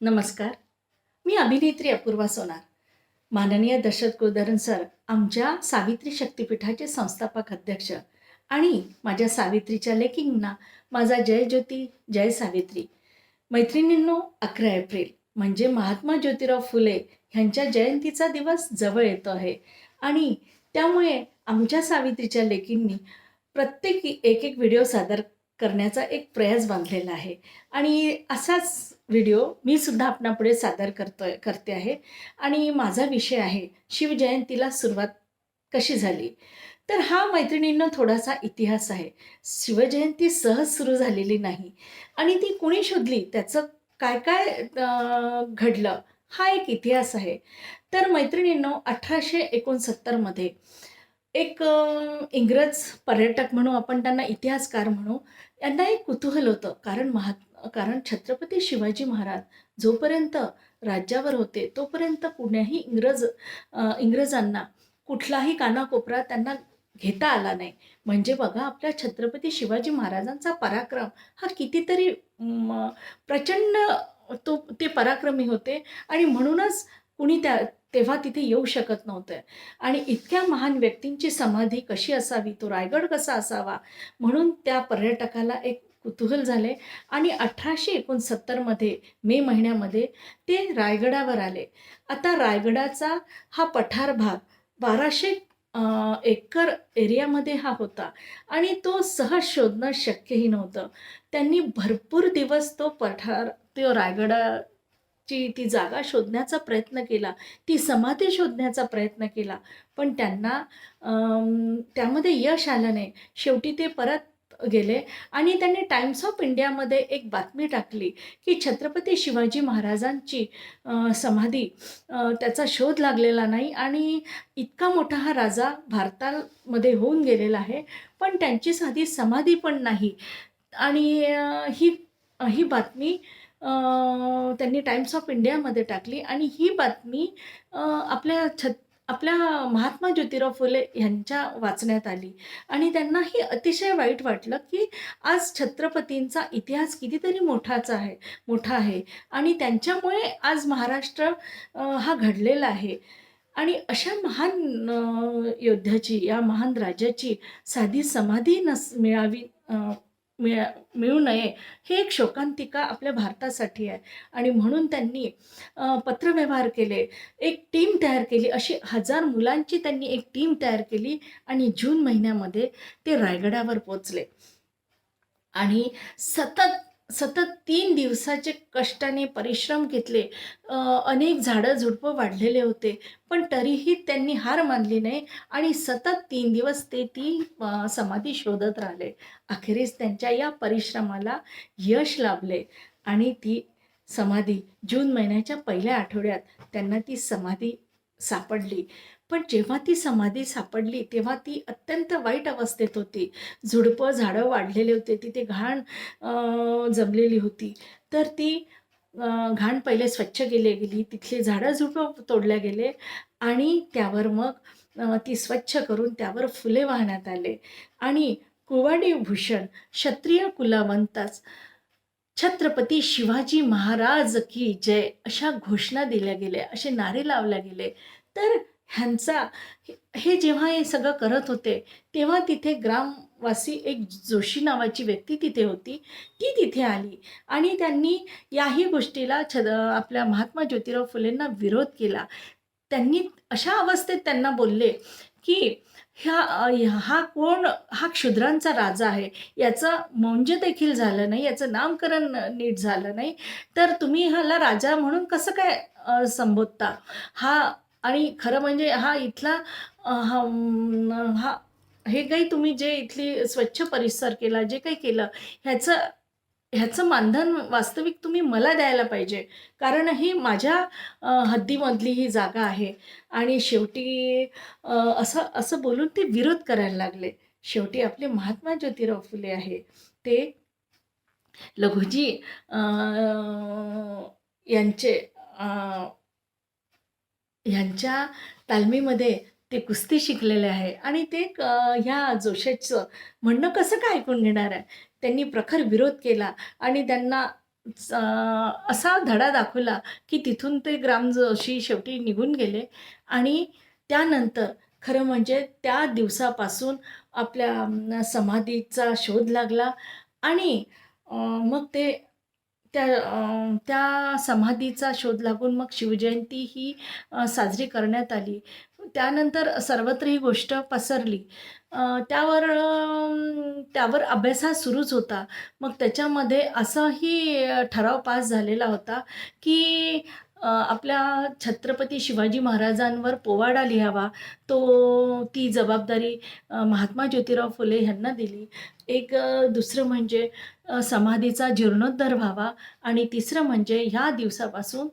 नमस्कार. मी अभिनेत्री अपूर्वा सोनार. माननीय दशरथ कुलधरन सर आमच्या सावित्री शक्तिपीठाचे संस्थापक अध्यक्ष आणि माझ्या सावित्रीच्या लेकींना माझा जय ज्योती जय सावित्री. मैत्रिणींनो अकरा एप्रिल म्हणजे महात्मा ज्योतिराव फुले ह्यांच्या जयंतीचा दिवस जवळ येतो आहे आणि त्यामुळे आमच्या सावित्रीच्या लेकींनी प्रत्येक एक एक व्हिडिओ सादर करण्याचा एक प्रयास बांधलेला आहे. आणि असाच व्हिडिओ मी सुद्धा आपणापुढे सादर करतोय करते आहे. आणि माझा विषय आहे शिवजयंतीला सुरुवात कशी झाली? तर हा मैत्रिणींना थोडासा इतिहास आहे. शिवजयंती सहज सुरू झालेली नाही. आणि ती कुणी शोधली? त्याचं काय काय घडलं? हा एक इतिहास आहे. तर मैत्रिणींनो अठराशे एकोणसत्तरमध्ये एक इंग्रज पर्यटक म्हणू आपण त्यांना इतिहासकार म्हणू यांना एक कुतूहल होतं. कारण महात कारण छत्रपती शिवाजी महाराज जोपर्यंत राज्यावर होते तोपर्यंत कुण्याही इंग्रज इंग्रजांना कुठलाही कानाकोपरा त्यांना घेता आला नाही. म्हणजे बघा आपल्या छत्रपती शिवाजी महाराजांचा पराक्रम हा कितीतरी प्रचंड तो ते पराक्रमी होते आणि म्हणूनच कुणी त्या तेव्हा तिथे येऊ शकत नव्हतं. आणि इतक्या महान व्यक्तींची समाधी कशी असावी तो रायगड कसा असावा म्हणून त्या पर्यटकाला एक कुतूहल झाले. आणि अठराशे एकोणसत्तरमध्ये मे महिन्यामध्ये ते रायगडावर आले. आता रायगडाचा हा पठार भाग बाराशे एकर एरियामध्ये हा होता. आणि तो सहज शोधणं शक्यही नव्हतं. त्यांनी भरपूर दिवस तो पठार तो रायगडाची ती जागा शोधण्याचा प्रयत्न केला. ती समाधी शोधण्याचा प्रयत्न केला. पण त्यांना त्यामध्ये यश आलं नाही. शेवटी ते परत गेले. आणि त्यांनी टाइम्स ऑफ इंडियामध्ये एक बातमी टाकली की छत्रपती शिवाजी महाराजांची समाधी त्याचा शोध लागलेला नाही आणि इतका मोठा हा राजा भारतामध्ये होऊन गेलेला आहे. पण त्यांची साधी समाधी पण नाही. आणि ही ही बातमी त्यांनी टाइम्स ऑफ इंडियामध्ये टाकली. आणि ही बातमी आपल्या छत आपल्या महात्मा ज्योतिराव फुले यांच्या वाचण्यात आली. आणि त्यांनाही अतिशय वाईट वाटलं की आज छत्रपतींचा इतिहास कितीतरी मोठाचा आहे मोठा आहे. आणि त्यांच्यामुळे आज महाराष्ट्र हा घडलेला आहे. आणि अशा महान योद्ध्याची या महान राजाची साधी समाधी नस मिळावी मिळा मिळू नये हे एक शोकांतिका आपल्या भारतासाठी आहे. आणि म्हणून त्यांनी पत्रव्यवहार केले एक टीम तयार केली अशी हजार मुलांची त्यांनी एक टीम तयार केली आणि जून महिन्यामध्ये ते रायगडावर पोचले आणि सतत सतत तीन दिवसाचे कष्टाने परिश्रम घेतले. अनेक झाडं झुडपं वाढलेले होते पण तरीही त्यांनी हार मानली नाही आणि सतत तीन दिवस ते ती समाधी शोधत राहिले. अखेरीस त्यांच्या या परिश्रमाला यश लाभले आणि ती समाधी जून महिन्याच्या पहिल्या आठवड्यात त्यांना ती समाधी सापडली. पण जेव्हा ती समाधी सापडली तेव्हा ती अत्यंत वाईट अवस्थेत होती. झुडपं झाडं वाढलेले होते. तिथे घाण जमलेली होती. तर ती घाण पहिले स्वच्छ केली गेली. तिथले झाडं झुडपं तोडल्या गेले आणि त्यावर मग ती स्वच्छ करून त्यावर फुले वाहण्यात आले. आणि कुवाडी भूषण क्षत्रिय कुलावंताच छत्रपती शिवाजी महाराज की जय अशा घोषणा दिल्या गेल्या असे नारे लावले गेले. तर ह्यांचा हे जेव्हा हे सगळं करत होते तेव्हा तिथे ग्रामवासी एक जोशी नावाची व्यक्ती तिथे होती. ती तिथे आली आणि त्यांनी याही गोष्टीला छद आपल्या महात्मा ज्योतिराव फुलेंना विरोध केला. त्यांनी अशा अवस्थेत त्यांना बोलले की ह्या हा कोण हा क्षुद्रांचा राजा आहे याचं मौंज देखील झालं नाही याचं नामकरण नीट झालं नाही तर तुम्ही ह्याला राजा म्हणून कसं काय संबोधता? हा आणि खरं म्हणजे हा इथला हा हा हे काही तुम्ही जे इथली स्वच्छ परिसर केला जे काही केलं ह्याचं ह्याचं मानधन वास्तविक तुम्ही मला द्यायला पाहिजे. कारण ही माझ्या हद्दीमधली ही जागा आहे. आणि शेवटी असं असं बोलून ते विरोध करायला लागले. शेवटी आपले महात्मा ज्योतिराव फुले आहे. ते लघुजी यांचे यांच्या तालमीमध्ये ते कुस्ती शिकलेले आहे. आणि ते ह्या जोशाचं म्हणणं कसं काय ऐकून घेणार आहे? त्यांनी प्रखर विरोध केला आणि त्यांना च- असा धडा दाखवला की तिथून ते ग्रामजोशी शेवटी निघून गेले. आणि त्यानंतर खरं म्हणजे त्या दिवसापासून आपल्या समाधीचा शोध लागला आणि मग ते त्या त्या समाधीचा शोध लागून मग शिवजयंती ही साजरी करण्यात आली. त्यानंतर सर्वत्र ही गोष्ट पसरली. त्यावर त्यावर अभ्यास हा सुरूच होता. मग त्याच्यामध्ये असाही ठराव पास झालेला होता की आपल्या छत्रपती शिवाजी महाराजांवर पोवाडा लिहावा तो ती जबाबदारी महात्मा ज्योतिराव फुले यांना दिली. एक दुसरं म्हणजे समाधीचा जीर्णोद्धार व्हावा आणि तिसरं म्हणजे ह्या दिवसापासून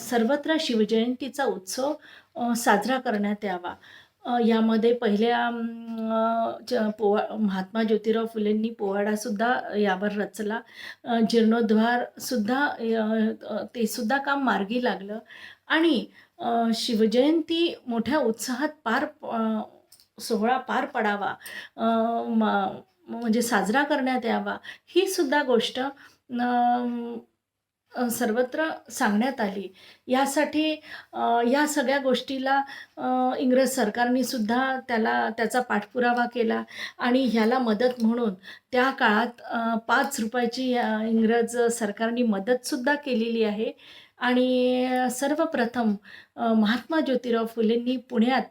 सर्वत्र शिवजयंतीचा उत्सव साजरा करण्यात यावा. यामध्ये पहिल्या पोवा महात्मा ज्योतिराव फुलेंनी पोवाडासुद्धा यावर रचला. जीर्णोद्धारसुद्धा तेसुद्धा ते सुद्धा काम मार्गी लागलं. आणि शिवजयंती मोठ्या उत्साहात पार सोहळा पार पडावा म म्हणजे साजरा करण्यात यावा ही सुद्धा गोष्ट सर्वत्र सांगण्यात आली. यासाठी या सगळ्या गोष्टीला इंग्रज सरकारने सुद्धा त्याला त्याचा पाठपुरावा केला आणि ह्याला मदत म्हणून त्या काळात पाच रुपयाची इंग्रज सरकारने मदतसुद्धा केलेली आहे. आणि सर्वप्रथम महात्मा ज्योतिराव फुलेंनी पुण्यात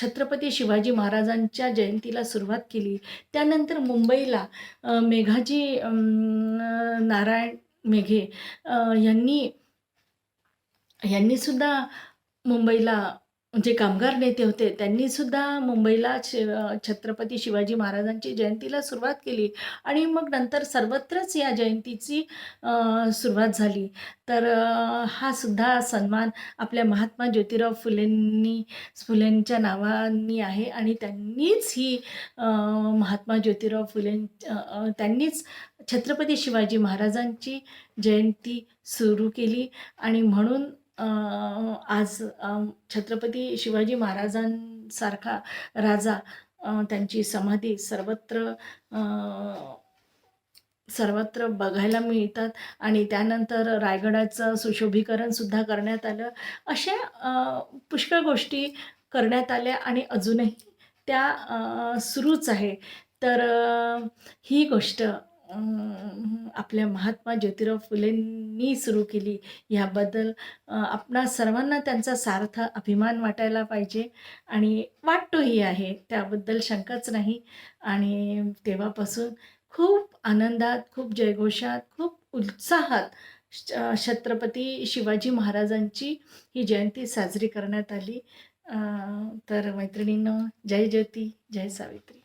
छत्रपती शिवाजी महाराजांच्या जयंतीला सुरुवात केली. त्यानंतर मुंबईला मेघाजी नारायण मेघे यांनी यांनीसुद्धा मुंबईला जे कामगार नेते होते त्यांनी सुद्धा मुंबईला शि छत्रपती शिवाजी महाराजांची जयंतीला सुरुवात केली. आणि मग नंतर सर्वत्रच या जयंतीची सुरुवात झाली. तर हा सुद्धा सन्मान आपल्या महात्मा ज्योतिराव फुलेंनी फुलेंच्या नावानी आहे. आणि त्यांनीच ही महात्मा ज्योतिराव फुलें त्यांनीच छत्रपती शिवाजी महाराजांची जयंती सुरू केली. आणि म्हणून आज छत्रपती शिवाजी महाराजांसारखा राजा त्यांची समाधी सर्वत्र सर्वत्र बघायला मिळतात आणि त्यानंतर रायगडाचं सुशोभीकरणसुद्धा करण्यात आलं. अशा पुष्कळ गोष्टी करण्यात आल्या आणि अजूनही त्या सुरूच आहे. तर ही गोष्ट आपल्या महात्मा ज्योतिराव फुलेंनी सुरू केली. ह्याबद्दल आपणा सर्वांना त्यांचा सार्थ अभिमान वाटायला पाहिजे. आणि वाटतोही आहे त्याबद्दल शंकाच नाही. आणि तेव्हापासून खूप आनंदात खूप जयघोषात खूप उत्साहात श- छत्रपती शिवाजी महाराजांची ही जयंती साजरी करण्यात आली. तर मैत्रिणींनो जय ज्योती जय सावित्री.